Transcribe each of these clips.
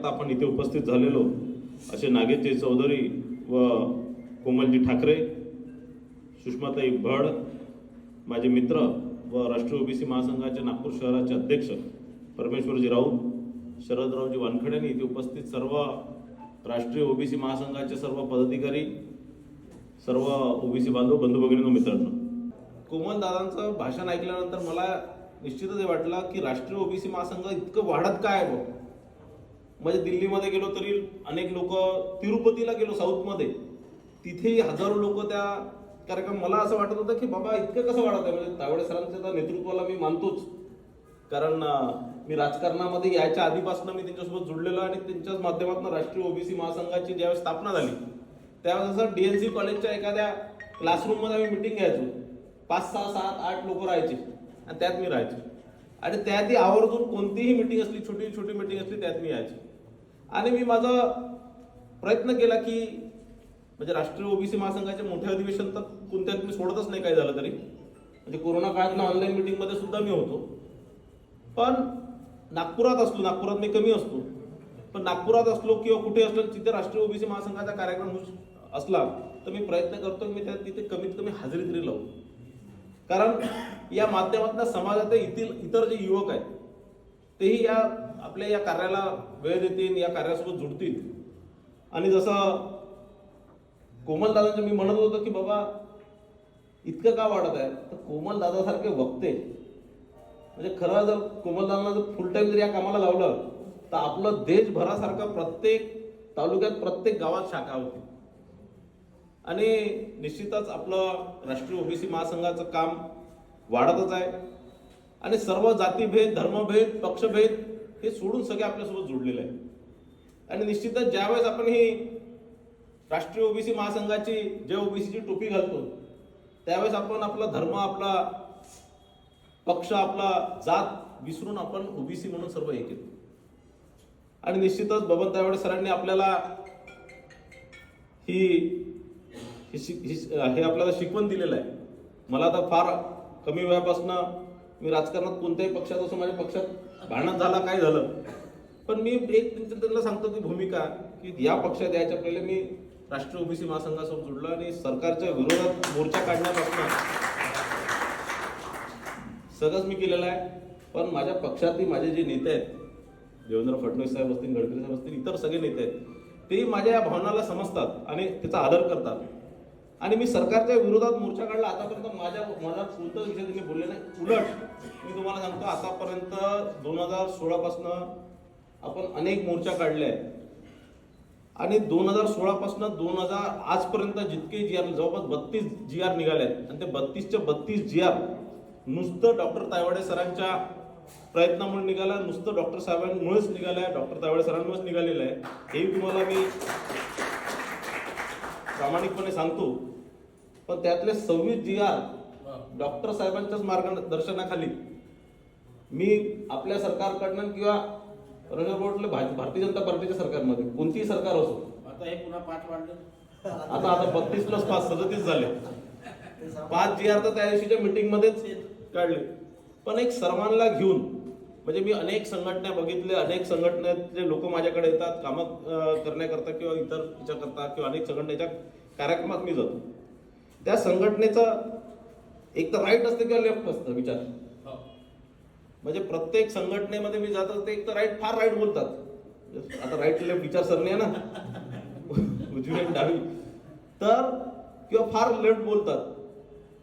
आत्ता आपण इथे उपस्थित झालेलो असे नागेशजी चौधरी व कोमलजी ठाकरे सुषमाताई भड माझे मित्र व राष्ट्रीय ओबीसी महासंघाचे नागपूर शहराचे अध्यक्ष परमेश्वरजी राऊत शरदरावजी वानखडे आणि इथे उपस्थित सर्व राष्ट्रीय ओबीसी महासंघाचे सर्व पदाधिकारी सर्व ओबीसी बांधव बंधू भगिनी मित्रांनो. कोमल दादांचं भाषण ऐकल्यानंतर मला निश्चितच हे वाटलं की राष्ट्रीय ओबीसी महासंघ इतकं वाढत काय आहे म्हणजे दिल्लीमध्ये गेलो तरी अनेक लोक तिरुपतीला गेलो साऊथमध्ये. तिथेही हजारो लोक त्या कार्यक्रम मला असं वाटत होतं की बाबा इतकं कसं वाढत आहे? म्हणजे तावडे सरांच्या त्या नेतृत्वाला मी मानतोच. कारण मी राजकारणामध्ये यायच्या आधीपासून मी त्यांच्यासोबत जुडलेलो आणि त्यांच्याच माध्यमातून राष्ट्रीय ओबीसी महासंघाची ज्यावेळेस स्थापना झाली त्यावेळेस असं डीएनसी कॉलेजच्या एखाद्या क्लासरूममध्ये आम्ही मिटिंग घ्यायचो. पाच सहा सात आठ लोक राहायचे आणि त्यात मी राहायचो. आणि त्यातही आवर्जून कोणतीही मिटिंग असली छोटी छोटी मिटिंग असली त्यात मी यायचो. आणि मी माझा प्रयत्न केला की म्हणजे राष्ट्रीय ओबीसी महासंघाचे मोठे अधिवेशन तर कोणत्यात मी सोडतच नाही काय झालं तरी. म्हणजे कोरोना काळातल्या ऑनलाईन मिटिंगमध्ये सुद्धा मी होतो. पण नागपुरात असलो नागपुरात मी कमी असतो. पण नागपुरात असलो किंवा कुठे असलो तिथे राष्ट्रीय ओबीसी महासंघाचा कार्यक्रम असला तर मी प्रयत्न करतो की मी त्या तिथे कमीत कमी हजेरी तरी लावू. कारण या माध्यमातून समाजात येथील इतर जे युवक आहेत तेही या आपल्या या कार्याला वेळ देतील या कार्यासोबत जुडतील. आणि जसं कोमल दादांचं मी म्हणत होतो की बाबा इतकं का वाढत आहे? तर कोमल दादासारखे वक्ते. म्हणजे खरं जर कोमलदाना जर फुल टाईम जर या कामाला लावलं तर आपलं देशभरासारखं प्रत्येक तालुक्यात प्रत्येक गावात शाखा होती. आणि निश्चितच आपलं राष्ट्रीय ओबीसी महासंघाचं काम वाढतच आहे. आणि सर्व जातीभेद धर्मभेद पक्षभेद हे सोडून सगळे आपल्यासोबत जोडलेले आहे आणि निश्चितच ज्यावेळेस आपण ही राष्ट्रीय ओबीसी महासंघाची जे ओबीसीची टोपी घालतो त्यावेळेस आपण आपला धर्म आपला पक्ष आपला जात विसरून आपण ओबीसी म्हणून सर्व एक येतो आणि निश्चितच बबन तावडे सरांनी आपल्याला ही शिक- ही- हे आपल्याला शिकवण दिलेलं आहे. मला आता फार कमी वयापासून मी राजकारणात कोणत्याही पक्षात असो माझ्या पक्षात भांडण झाला काय झालं? पण मी एक त्यांना सांगतो की भूमिका की या पक्षात यायच्या पहिले मी राष्ट्रीय ओबीसी महासंघासोबत जुडलो आणि सरकारच्या विरोधात मोर्चा काढण्यापासून सगळंच मी केलेलं आहे. पण माझ्या पक्षातही माझे जे नेते आहेत देवेंद्र फडणवीस साहेब असतील गडकरी साहेब असतील इतर सगळे नेते आहेत ते माझ्या या भावनाला समजतात आणि त्याचा आदर करतात. आणि मी सरकारच्या विरोधात मोर्चा काढला. आतापर्यंत माझ्या मला कोणताच विषय त्यांनी बोलले नाही. उलट मी तुम्हाला सांगतो आतापर्यंत दोन हजार सोळापासनं आपण अनेक मोर्चा काढले आहेत. आणि दोन हजार सोळापासून दोन हजार आजपर्यंत जितके जी आर जवळपास बत्तीस जी आर निघाले आहेत. आणि ते बत्तीसच्या बत्तीस जी आर नुसतं डॉक्टर तायवाडे सरांच्या प्रयत्नामुळे निघाला नुसतं डॉक्टर साहेबांमुळेच निघालं आहे डॉक्टर तायवाडे सरांमुळेच निघालेलं आहे. हेही तुम्हाला मी प्रामाणिकपणे सांगतो. पण त्यातले सव्वीस जी आर डॉक्टर साहेबांच्याच मार्गदर्शनाखाली मी आपल्या सरकारकडनं किंवा भाज- भारतीय जनता पार्टीच्या सरकारमध्ये कोणतीही सरकार असो. आता हे पुन्हा पाच वाढलं. आता आता बत्तीस प्लस पाच सदतीस झाले. पाच जी आर तर त्या दिवशीच्या मीटिंग मध्येच काढले. पण एक सर्वांना घेऊन म्हणजे मी अनेक संघटना बघितले अनेक संघटनेचे लोक माझ्याकडे येतात कामं करण्याकरता किंवा इतर याच्याकरता किंवा अनेक संघटनेच्या कार्यक्रमात मी जातो. त्या संघटनेचा एक तर राईट असतं किंवा लेफ्ट असतं विचार? हो. म्हणजे प्रत्येक संघटनेमध्ये मी जात असते एक तर राईट फार राईट बोलतात. आता राईट लेफ्ट विचारसरणी आहे ना? उजवी डावी. तर किंवा फार लेफ्ट बोलतात.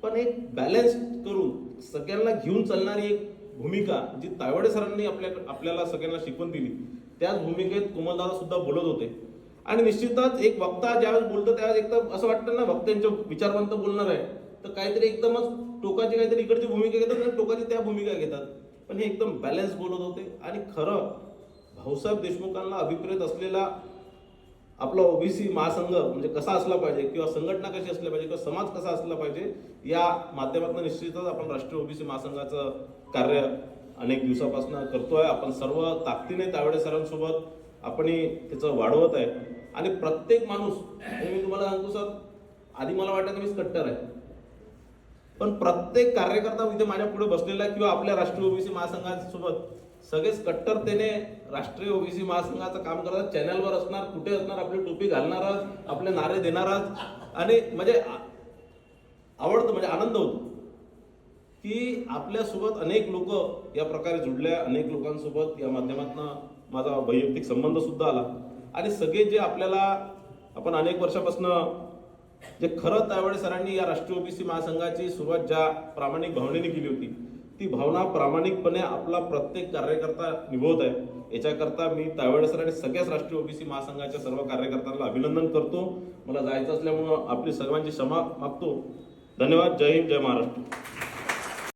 पण एक बॅलन्स करून सगळ्यांना घेऊन चालणारी एक भूमिका जी तायवाडे सरांनी आपल्या आपल्याला सगळ्यांना शिकवण दिली त्याच भूमिकेत कोमलदादा सुद्धा बोलत होते. आणि निश्चितच एक वक्ता ज्यावेळेस बोलतो त्यावेळेस एकदम असं वाटतं ना वक्त्यांच्या विचारवंत बोलणार आहे. तर काहीतरी एकदमच टोकाची काहीतरी इकडची भूमिका घेतात आणि टोकाची त्या भूमिका घेतात. पण हे एकदम बॅलन्स बोलत होते. आणि खरं भाऊसाहेब देशमुखांना अभिप्रेत असलेला आपला ओबीसी महासंघ म्हणजे कसा असला पाहिजे किंवा संघटना कशी असल्या पाहिजे किंवा समाज कसा असला पाहिजे या माध्यमातून निश्चितच आपण राष्ट्रीय ओबीसी महासंघाचं कार्य अनेक दिवसापासून करतोय. आपण सर्व ताकदीने तावडे सरांसोबत आपण त्याचं वाढवत आहे. आणि प्रत्येक माणूस हे मी तुम्हाला सांगतो सर आधी मला वाटतं की मीच कट्टर आहे. पण प्रत्येक कार्यकर्ता इथे माझ्या पुढे बसलेला आहे किंवा आपल्या राष्ट्रीय ओबीसी महासंघासोबत. सगळेच कट्टरतेने राष्ट्रीय ओबीसी महासंघाचं काम करतात. चॅनलवर असणार कुठे असणार आपली टोपी घालणारच आपले नारे देणारच आणि म्हणजे आवडतं म्हणजे आनंद होतो. की आपल्यासोबत अनेक लोक या प्रकारे जुडल्या अनेक लोकांसोबत या माध्यमातून माझा वैयक्तिक संबंध सुद्धा आला. आणि सगळे जे आपल्याला आपण अनेक वर्षापासून जे खरं त्यावेळी सरांनी या राष्ट्रीय ओबीसी महासंघाची सुरुवात ज्या प्रामाणिक भावनेने केली होती ती भावना प्रामाणिकपणे आपला प्रत्येक कार्यकर्ता निभवत आहे. याच्याकरता मी त्यावेळेस सरांनी आणि सगळ्याच राष्ट्रीय ओबीसी महासंघाच्या सर्व कार्यकर्त्यांना अभिनंदन करतो. मला जायचं असल्यामुळं आपली सर्वांची क्षमा मागतो. धन्यवाद. जय हिंद जय महाराष्ट्र.